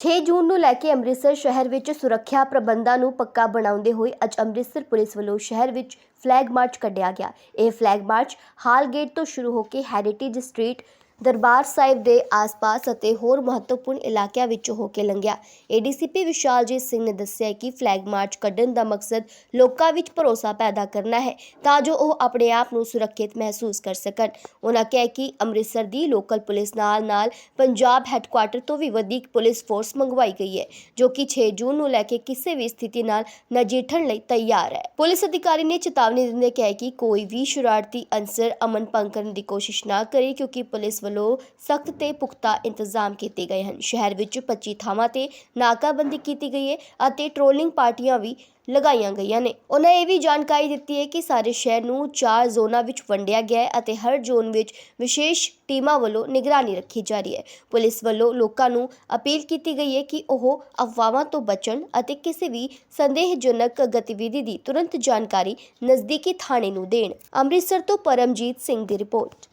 6 ਜੂਨ ਨੂੰ ਲੈ ਕੇ ਅੰਮ੍ਰਿਤਸਰ ਸ਼ਹਿਰ ਵਿੱਚ ਸੁਰੱਖਿਆ ਪ੍ਰਬੰਧਾਂ ਨੂੰ ਪੱਕਾ ਬਣਾਉਂਦੇ ਹੋਏ ਅੱਜ ਅੰਮ੍ਰਿਤਸਰ ਪੁਲਿਸ ਵੱਲੋਂ ਸ਼ਹਿਰ ਵਿੱਚ ਫਲੈਗ ਮਾਰਚ ਕੱਢਿਆ ਗਿਆ। ਇਹ ਫਲੈਗ ਮਾਰਚ ਹਾਲ ਗੇਟ ਤੋਂ ਸ਼ੁਰੂ ਹੋ ਕੇ ਹੈਰੀਟੇਜ ਸਟਰੀਟ ਦਰਬਾਰ ਸਾਹਿਬ ਦੇ ਆਸ-ਪਾਸ ਅਤੇ ਹੋਰ ਮਹੱਤਵਪੂਰਨ ਇਲਾਕਿਆਂ ਵਿੱਚੋਂ ਹੋ ਕੇ ਲੰਘਿਆ। ਏਡੀਸੀਪੀ ਵਿਸ਼ਾਲਜੀਤ ਸਿੰਘ ਨੇ ਦੱਸਿਆ ਕਿ ਫਲੈਗ ਮਾਰਚ ਕੱਢਣ ਦਾ ਮਕਸਦ ਲੋਕਾਂ ਵਿੱਚ ਭਰੋਸਾ ਪੈਦਾ ਕਰਨਾ ਹੈ ਤਾਂ ਜੋ ਉਹ ਆਪਣੇ ਆਪ ਨੂੰ ਸੁਰੱਖਿਅਤ ਮਹਿਸੂਸ ਕਰ ਸਕਣ। ਉਹਨਾਂ ਕਿਹਾ ਕਿ ਅੰਮ੍ਰਿਤਸਰ ਦੀ ਲੋਕਲ ਪੁਲਿਸ ਨਾਲ-ਨਾਲ ਪੰਜਾਬ ਹੈੱਡਕੁਆਟਰ ਤੋਂ ਵੀ ਵਧੇਕ ਪੁਲਿਸ ਫੋਰਸ ਮੰਗਵਾਈ ਗਈ ਹੈ, ਜੋ ਕਿ 6 ਜੂਨ ਨੂੰ ਲੈ ਕੇ ਕਿਸੇ ਵੀ ਸਥਿਤੀ ਨਾਲ ਨਜਿੱਠਣ ਲਈ ਤਿਆਰ ਹੈ। ਪੁਲਿਸ ਅਧਿਕਾਰੀ ਨੇ ਚੇਤਾਵਨੀ ਦਿੰਦੇ ਕਿਹਾ ਕਿ ਕੋਈ ਵੀ ਸ਼ਰਾਰਤੀ ਅਨਸਰ ਅਮਨ ਭੰਗ ਕਰਨ ਦੀ ਕੋਸ਼ਿਸ਼ ਨਾ ਕਰੇ ਕਿਉਂਕਿ ਪੁਲਿਸ ਵੱਲੋਂ ਸਖਤ ਤੇ ਪੁਖਤਾ ਇੰਤਜ਼ਾਮ ਕੀਤੇ ਗਏ ਹਨ। ਸ਼ਹਿਰ ਵਿੱਚ 25 ਥਾਵਾਂ ਤੇ ਨਾਕਾਬੰਦੀ ਕੀਤੀ ਗਈ ਹੈ ਅਤੇ ਟ੍ਰੋਲਿੰਗ ਪਾਰਟੀਆਂ ਵੀ ਲਗਾਈਆਂ ਗਈਆਂ ਨੇ। ਉਹਨਾਂ ਇਹ ਵੀ ਜਾਣਕਾਰੀ ਦਿੱਤੀ ਹੈ ਕਿ ਸਾਰੇ ਸ਼ਹਿਰ ਨੂੰ ਚਾਰ ਜ਼ੋਨਾਂ ਵਿੱਚ ਵੰਡਿਆ ਗਿਆ ਹੈ ਅਤੇ ਹਰ ਜ਼ੋਨ ਵਿੱਚ ਵਿਸ਼ੇਸ਼ ਟੀਮਾਂ ਵੱਲੋਂ ਨਿਗਰਾਨੀ ਰੱਖੀ ਜਾ ਰਹੀ ਹੈ। ਪੁਲਿਸ ਵੱਲੋਂ ਲੋਕਾਂ ਨੂੰ ਅਪੀਲ ਕੀਤੀ ਗਈ ਹੈ ਕਿ ਉਹ ਅਫਵਾਹਾਂ ਤੋਂ ਬਚਣ ਅਤੇ ਕਿਸੇ ਵੀ ਸੰਦੇਹਜਨਕ ਗਤੀਵਿਧੀ ਦੀ ਤੁਰੰਤ ਜਾਣਕਾਰੀ ਨਜ਼ਦੀਕੀ ਥਾਣੇ ਨੂੰ ਦੇਣ। ਅੰਮ੍ਰਿਤਸਰ ਤੋਂ ਪਰਮਜੀਤ ਸਿੰਘ ਦੀ ਰਿਪੋਰਟ।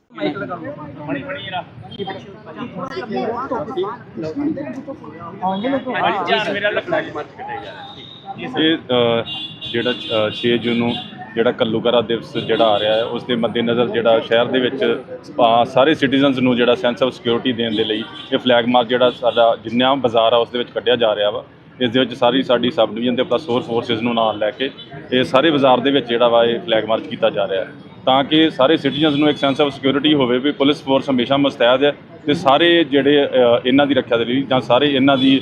ਇਹ ਅ, ਜਿਹੜਾ ਅ, 6 ਜੂਨ ਨੂੰ ਜਿਹੜਾ ਕੱਲੂਕਰਾ ਦਿਵਸ ਜਿਹੜਾ ਆ ਰਿਹਾ ਹੈ ਉਸ ਦੇ ਮੱਦੇਨਜ਼ਰ ਜਿਹੜਾ ਸ਼ਹਿਰ ਦੇ ਵਿੱਚ ਅ, ਸਾਰੇ ਸਿਟੀਜ਼ਨਸ ਨੂੰ ਜਿਹੜਾ ਸੈਂਸ ਆਫ ਸਿਕਿਉਰਿਟੀ ਦੇਣ ਦੇ ਲਈ ਇਹ ਫਲੈਗ ਮਾਰਚ ਜਿਹੜਾ ਸਾਡਾ ਜਿੰਨਾ ਬਾਜ਼ਾਰ ਆ ਉਸ ਦੇ ਵਿੱਚ ਕੱਢਿਆ ਜਾ ਰਿਹਾ ਵਾ। ਇਸ ਦੇ ਵਿੱਚ ਸਾਰੀ ਸਾਡੀ ਸਬ ਡਿਵੀਜ਼ਨ ਤੇ ਪਲੱਸ ਹੋਰ ਫੋਰਸਿਸ ਨੂੰ ਨਾਲ ਲੈ ਕੇ ਇਹ ਸਾਰੇ ਬਾਜ਼ਾਰ ਦੇ ਵਿੱਚ ਜਿਹੜਾ ਵਾ ਇਹ ਫਲੈਗ ਮਾਰਚ ਕੀਤਾ ਜਾ ਰਿਹਾ ਹੈ। ਤਾਂ ਕਿ ਸਾਰੇ ਸਿਟੀਜ਼ਨਸ ਨੂੰ ਇੱਕ ਸੈਂਸ ਆਫ ਸਿਕਿਉਰਿਟੀ ਹੋਵੇ ਵੀ ਪੁਲਿਸ ਫੋਰਸ ਹਮੇਸ਼ਾ ਮੁਸਤੈਦ ਹੈ ਤੇ ਸਾਰੇ ਜਿਹੜੇ ਇਹਨਾਂ ਦੀ ਰੱਖਿਆ ਦੇ ਲਈ ਜਾਂ ਸਾਰੇ ਇਹਨਾਂ ਦੀ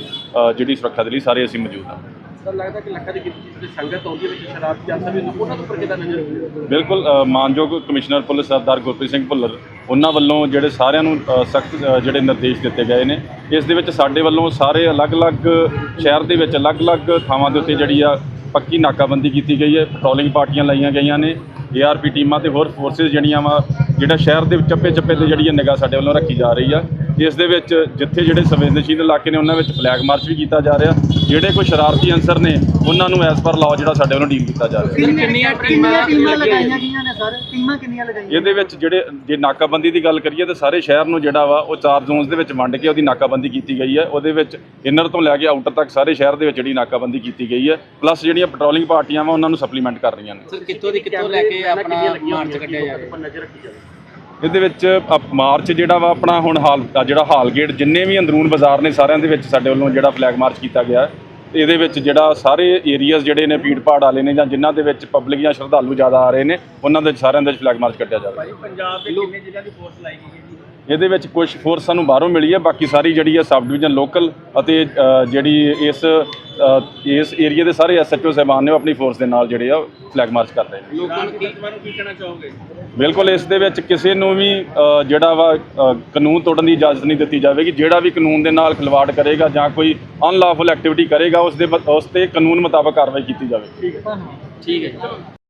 ਜਿਹੜੀ ਸੁਰੱਖਿਆ ਦੇ ਲਈ ਸਾਰੇ ਅਸੀਂ ਮੌਜੂਦ ਹਾਂ ਸਰ ਲੱਗਦਾ ਕਿ ਲੱਖਾਂ ਦੀ ਗਿਣਤੀ ਵਿੱਚ ਸੰਗਤ ਆਉਂਦੀ ਹੈ ਵਿੱਚ ਸ਼ਰਾਬ ਦੀ ਆਸਾ ਵੀ ਉਹਨਾਂ ਤੋਂ ਉੱਪਰ ਕਿੱਦਾਂ ਨਜ਼ਰ ਰੱਖਦੇ ਹੋ? ਬਿਲਕੁਲ ਮਾਨਯੋਗ ਕਮਿਸ਼ਨਰ ਪੁਲਿਸ ਸਰਦਾਰ ਗੁਰਪ੍ਰੀਤ ਸਿੰਘ ਭੁੱਲਰ ਉਹਨਾਂ ਵੱਲੋਂ ਜਿਹੜੇ ਸਾਰਿਆਂ ਨੂੰ ਸਖਤ ਜਿਹੜੇ ਨਿਰਦੇਸ਼ ਦਿੱਤੇ ਗਏ ਨੇ ਇਸ ਦੇ ਵਿੱਚ ਸਾਡੇ ਵੱਲੋਂ ਸਾਰੇ ਅਲੱਗ-ਅਲੱਗ ਸ਼ਹਿਰ ਦੇ ਵਿੱਚ ਅਲੱਗ-ਅਲੱਗ ਥਾਵਾਂ ਦੇ ਉੱਤੇ ਜਿਹੜੀ ਆ ਪੱਕੀ ਨਾਕਾਬੰਦੀ ਕੀਤੀ ਗਈ ਹੈ ਪੈਟਰੋਲਿੰਗ ਪਾਰਟੀਆਂ ਲਾਈਆਂ ਗਈਆਂ ਨੇ ਏਆਰਪੀ ਟੀਮਾਂ ਤੇ ਹੋਰ ਫੋਰਸਿਸ ਜਿਹੜੀਆਂ ਵਾ, ਜਿਹੜਾ ਸ਼ਹਿਰ ਦੇ ਚੱਪੇ-ਚੱਪੇ ਤੇ ਜਿਹੜੀ ਨਿਗਾਹ ਸਾਡੇ ਵੱਲੋਂ ਰੱਖੀ ਜਾ ਰਹੀ ਆ ਇਸ ਦੇ ਵਿੱਚ ਜਿੱਥੇ ਜਿਹੜੇ ਸੰਵੇਦਨਸ਼ੀਲ ਇਲਾਕੇ ਨੇ ਉਹਨਾਂ ਵਿੱਚ ਫਲੈਗ ਮਾਰਚ ਵੀ ਕੀਤਾ ਜਾ ਰਿਹਾ। ਜਿਹੜੇ ਕੋਈ ਸ਼ਰਾਰਤੀ ਅੰਸਰ ਨੇ ਉਹਨਾਂ ਨੂੰ ਐਸ ਪਰ ਲਾਅ ਜਿਹੜਾ ਸਾਡੇ ਵੱਲੋਂ ਡੀਲ ਕੀਤਾ ਜਾ ਰਿਹਾ। ਕਿੰਨੀਆਂ ਟੀਮਾਂ ਲਗਾਈਆਂ ਗਈਆਂ ਨੇ ਸਰ? ਟੀਮਾਂ ਕਿੰਨੀਆਂ ਲਗਾਈਆਂ ਇਹਦੇ ਵਿੱਚ ਜਿਹੜੇ ਜੇ ਨਾਕਾਬੰਦੀ ਦੀ ਗੱਲ ਕਰੀਏ ਤਾਂ ਸਾਰੇ ਸ਼ਹਿਰ ਨੂੰ ਜਿਹੜਾ ਵਾ ਉਹ ਚਾਰ ਜ਼ੋਨਸ ਦੇ ਵਿੱਚ ਵੰਡ ਕੇ ਉਹਦੀ ਨਾਕਾਬੰਦੀ ਕੀਤੀ ਗਈ ਹੈ। ਉਹਦੇ ਵਿੱਚ ਇਨਰ ਤੋਂ ਲੈ ਕੇ ਆਊਟਰ ਤੱਕ ਸਾਰੇ ਸ਼ਹਿਰ ਦੇ ਵਿੱਚ ਜਿਹੜੀ ਨਾਕਾਬੰਦੀ ਕੀਤੀ ਗਈ ਹੈ। ਪਲੱਸ ਜਿਹੜੀਆਂ ਪੈਟਰੋਲਿੰਗ ਪਾਰਟੀਆਂ ਵਾ ਉਹਨਾਂ ਨੂੰ ਸਪਲੀਮੈਂਟ ਕਰ ਰਹੀਆਂ ਨੇ। ਸਰ ਕਿੱਥੋਂ ਦੀ ਕਿੱਥੋਂ ਲੈ ਕੇ ਆਪਣਾ ਮਾਰਚ ਕੱਢਿਆ ਜਾ ਰਿਹਾ? ਨਜ਼ਰ ਰੱਖੀ ਜਾਵੇ। ਇਹਦੇ ਵਿੱਚ ਅਪ- ਮਾਰਚ ਜਿਹੜਾ ਵਾ ਆਪਣਾ ਹੁਣ ਹਾਲ ਜਿਹੜਾ ਹਾਲ ਗੇਟ ਜਿੰਨੇ ਵੀ ਅੰਦਰੂਨ ਬਾਜ਼ਾਰ ਨੇ ਸਾਰਿਆਂ ਦੇ ਵਿੱਚ ਸਾਡੇ ਵੱਲੋਂ ਜਿਹੜਾ ਫਲੈਗ ਮਾਰਚ ਕੀਤਾ ਗਿਆ ਇਹਦੇ ਵਿੱਚ ਜਿਹੜਾ ਸਾਰੇ ਏਰੀਆਜ਼ ਜਿਹੜੇ ਨੇ, ਭੀੜ ਭਾੜ ਵਾਲੇ ਨੇ ਜਾਂ ਜਿਨ੍ਹਾਂ ਦੇ ਵਿੱਚ ਪਬਲਿਕ ਜਾਂ ਸ਼ਰਧਾਲੂ ਜ਼ਿਆਦਾ ਆ ਰਹੇ ਨੇ, ਉਹਨਾਂ ਦੇ ਸਾਰਿਆਂ ਦੇ ਵਿੱਚ ਫਲੈਗ ਮਾਰਚ ਕੱਢਿਆ ਜਾਵੇਗਾ ਪੰਜਾਬ ਦੇ ਕਿੰਨੇ ਜ਼ਿਲ੍ਹਿਆਂ ਦੀ ਫੋਰਸ ਲਾਈ ਗਈ ਇਹਦੇ ਵਿੱਚ ਕੁਝ ਫੋਰਸ ਸਾਨੂੰ ਬਾਹਰੋਂ ਮਿਲੀ ਹੈ ਬਾਕੀ ਸਾਰੀ ਜਿਹੜੀ ਹੈ ਸਬ ਡਿਵੀਜ਼ਨ ਲੋਕਲ ਅਤੇ ਜਿਹੜੀ ਇਸ ਇਸ ਏਰੀਆ ਦੇ ਸਾਰੇ ਐਸਐਚਓ ਸਾਹਿਬਾਨ ਨੇ ਉਹ ਆਪਣੀ ਫੋਰਸ ਦੇ ਨਾਲ ਜਿਹੜੇ ਆ ਫਲੈਗ ਮਾਰਚ ਕਰ ਰਹੇ ਨੇ। ਲੋਕਾਂ ਨੂੰ ਕੀ ਕਹਿਣਾ ਚਾਹੋਗੇ? ਬਿਲਕੁਲ ਇਸ ਦੇ ਵਿੱਚ ਕਿਸੇ ਨੂੰ ਵੀ ਜਿਹੜਾ ਵਾ ਕਾਨੂੰਨ ਤੋੜਨ ਦੀ ਇਜਾਜ਼ਤ ਨਹੀਂ ਦਿੱਤੀ ਜਾਵੇਗੀ। ਜਿਹੜਾ ਵੀ ਕਾਨੂੰਨ ਦੇ ਨਾਲ ਖਿਲਵਾੜ ਕਰੇਗਾ ਜਾਂ ਕੋਈ ਅਨਲਾਫੁਲ ਐਕਟੀਵਿਟੀ ਕਰੇਗਾ ਉਸ ਦੇ ਉਸ ਤੇ ਕਾਨੂੰਨ ਮੁਤਾਬਕ ਕਾਰਵਾਈ ਕੀਤੀ ਜਾਵੇਗੀ। ਠੀਕ ਹੈ ਜੀ।